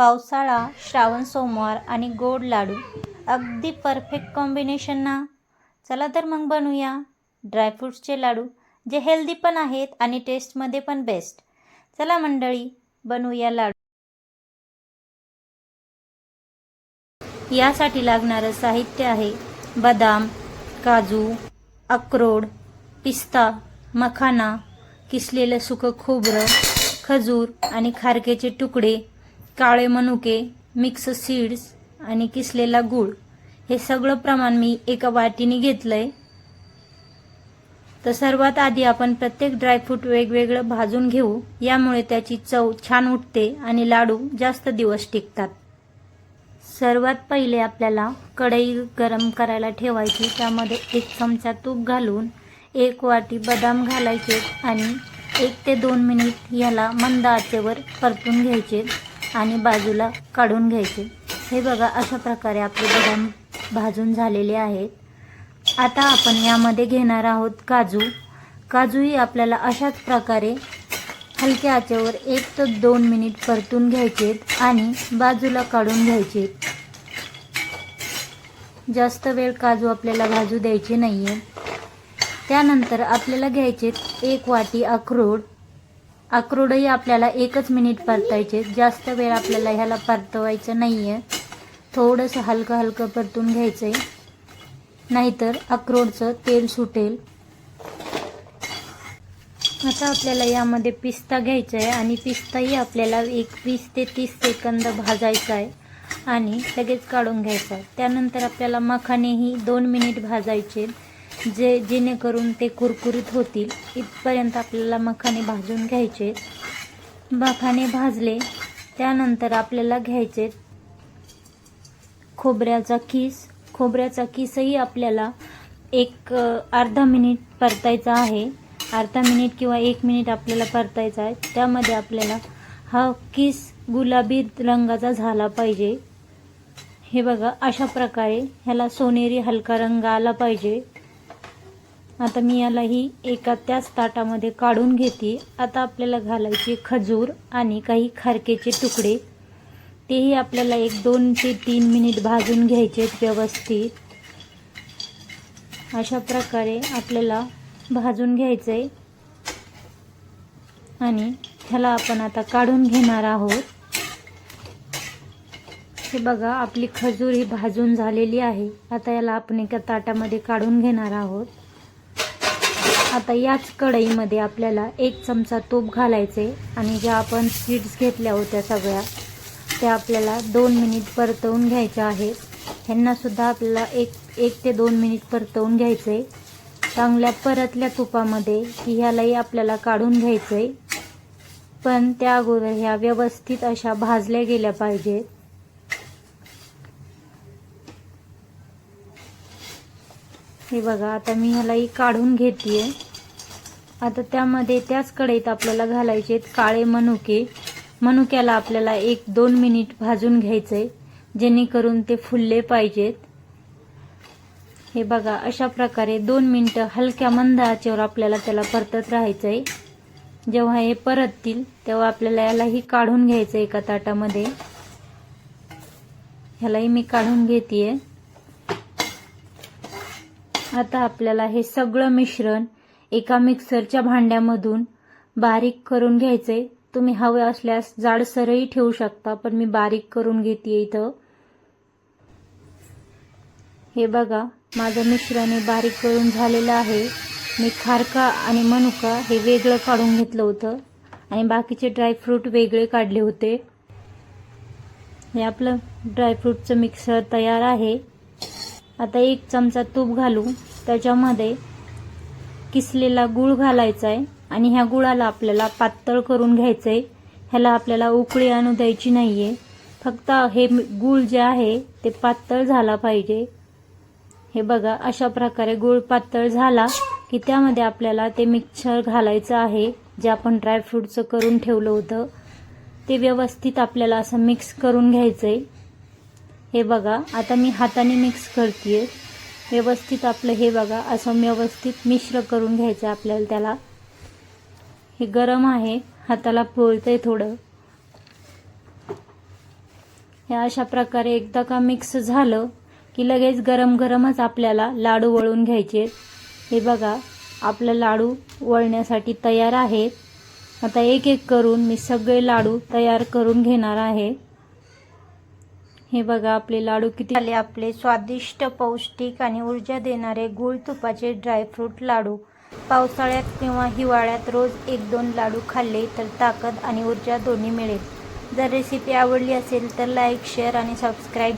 पावसाळा श्रावण सोमवार आणि गोड लाडू. अगदी परफेक्ट कॉम्बिनेशन ना. चला तर मग बनवूया ड्रायफ्रूट्सचे लाडू जे हेल्दी पण आहेत आणि टेस्टमध्ये पण बेस्ट चला मंडळी बनवूया लाडू. यासाठी लागणारं साहित्य आहे बदाम काजू अक्रोड पिस्ता मखाना किसलेलं सुकं खोबरं खजूर आणि खारकेचे तुकडे. काळे मनुके मिक्स सीड्स आणि किसलेला गूळ. हे सगळं प्रमाण मी एका वाटीने घेतलं आहे तर सर्वात आधी आपण प्रत्येक ड्रायफ्रूट वेगवेगळं भाजून घेऊ. यामुळे त्याची चव छान उठते आणि लाडू जास्त दिवस टिकतात. सर्वात पहिले आपल्याला कढई गरम करायला ठेवायची. त्यामध्ये एक चमचा तूप घालून एक वाटी बदाम घालायचे आणि एक ते दोन मिनिट याला मंद आचेवर परतून घ्यायचे. आणि बाजूला काढून घ्यायचे. हे बघा अशा प्रकारे आपले बदाम भाजून झालेले आहेत. आता आपण यामध्ये घेणार आहोत काजू. काजूही आपल्याला अशाच प्रकारे हलक्या आचेवर एक ते दोन मिनिट परतून घ्यायचे आणि बाजूला काढून घ्यायचे जास्त वेळ काजू आपल्याला भाजू द्यायचे नाही आहे त्यानंतर आपल्याला घ्यायचे एक वाटी अक्रोड. अक्रोडही आपल्याला एकच मिनिट परतायचे. जास्त वेळ आपल्याला ह्याला परतवायचं नाही आहे थोडंसं हलकं हलकं परतून घ्यायचं आहे नाहीतर अक्रोडचं तेल सुटेल. आता आपल्याला यामध्ये पिस्ता घ्यायचा आहे आणि पिस्ताही आपल्याला एक वीस ते तीस सेकंद भाजायचा आहे आणि लगेच काढून घ्यायचा आहे त्यानंतर आपल्याला मखानेही दोन मिनिट भाजायचे. जे जेणेकरून ते कुरकुरीत होतील. इथपर्यंत आपल्याला मखाने भाजून घ्यायचे. मखाने भाजले. त्यानंतर आपल्याला घ्यायचे खोबऱ्याचा किस. खोबऱ्याचा किसही आपल्याला एक अर्धा मिनिट परतायचा आहे. अर्धा मिनिट किंवा एक मिनिट आपल्याला परतायचा आहे. त्यामध्ये आपल्याला हा किस गुलाबी रंगाचा झाला पाहिजे. हे बघा अशा प्रकारे ह्याला सोनेरी हलका रंग आला पाहिजे. आता मी याला ही एका त्याच ताटामध्ये काढून घेते. आता आपल्याला घालायचे खजूर आणि काही खारकेचे तुकडे. तेही आपल्याला एक दोन ते तीन मिनिट भाजून घ्यायचे व्यवस्थित. अशा प्रकारे आपल्याला भाजून घ्यायचं आहे आणि ह्याला आपण आता काढून घेणार आहोत. हे बघा आपली खजूर ही भाजून झालेली आहे. आता याला आपण एका ताटामध्ये काढून घेणार आहोत. आता याच कढईमध्ये आपल्याला एक चमचा तूप घालायचे आणि ज्या आपण सीड्स घेतल्या होत्या सगळ्या त्या आपल्याला दोन मिनिट परतवून घ्यायच्या आहेत. ह्यांनासुद्धा आपल्याला एक एक ते दोन मिनिट परतवून घ्यायचे. चांगल्या परतल्या तुपामध्ये की ह्यालाही आपल्याला काढून घ्यायचं. आहे पण त्या अगोदर ह्या व्यवस्थित अशा भाजल्या गेल्या पाहिजेत. हे बघा आता मी ह्यालाही काढून घेते आता त्यामध्ये त्याच कढईत आपल्याला घालायचे काळे मनुके. मनुक्याला आपल्याला एक दोन मिनिट भाजून घ्यायचंय जेणेकरून ते फुलले पाहिजेत. हे बघा अशा प्रकारे दोन मिनटं हलक्या मंद आचेवर आपल्याला त्याला परतत राहायचंय. जेव्हा हे परततील तेव्हा आपल्याला यालाही काढून घ्यायचं एका ताटामध्ये. ह्यालाही मी काढून घेतेय. आता आपल्याला हे सगळं मिश्रण एका मिक्सरच्या भांड्यामधून बारीक करून घ्यायचे. तुम्ही हवे असल्यास जाडसरही ठेवू शकता पण मी बारीक करून घेते इथं. हे बघा माझं मिश्रण हे बारीक करून झालेलं आहे. मी खारका आणि मनुका हे वेगळं काढून घेतलं होतं. आणि बाकीचे ड्रायफ्रूट वेगळे काढले होते. हे आपलं ड्रायफ्रूटचं मिक्सर तयार आहे. आता एक चमचा तूप घालू. त्याच्यामध्ये किसलेला गूळ घालायचा आहे आणि ह्या गुळाला आपल्याला पातळ करून घ्यायचं आहे ह्याला आपल्याला उकळी आणू द्यायची नाही आहे फक्त हे गूळ जे आहे ते पातळ झाला पाहिजे. हे बघा अशा प्रकारे गूळ पातळ झाला की त्यामध्ये आपल्याला ते मिक्सर घालायचं आहे जे आपण ड्रायफ्रूटचं करून ठेवलं होतं. ते व्यवस्थित आपल्याला असं मिक्स करून घ्यायचं आहे हे बघा आता मी हाताने मिक्स करते व्यवस्थित आपलं हे बघा असं व्यवस्थित मिश्र करून घ्यायचं आहे आपल्याला त्याला. हे गरम आहे हाताला पोळतंय थोडं. हे अशा प्रकारे एकदा का मिक्स झालं की लगेच गरम गरमच आपल्याला लाडू वळून घ्यायचे. हे बघा आपलं लाडू वळण्यासाठी तयार आहेत आता एक एक करून मी सगळे लाडू तयार करून घेणार आहे. हे बघा आपले लाडू किती झाले आपले स्वादिष्ट पौष्टिक आणि ऊर्जा देणारे गुळ तुपाचे ड्रायफ्रूट लाडू. पावसाळ्यात किंवा हिवाळ्यात रोज एक दोन लाडू खाल्ले तर ताकद आणि ऊर्जा दोन्ही मिळेल. जर रेसिपी आवडली असेल तर लाईक शेअर आणि सबस्क्राईब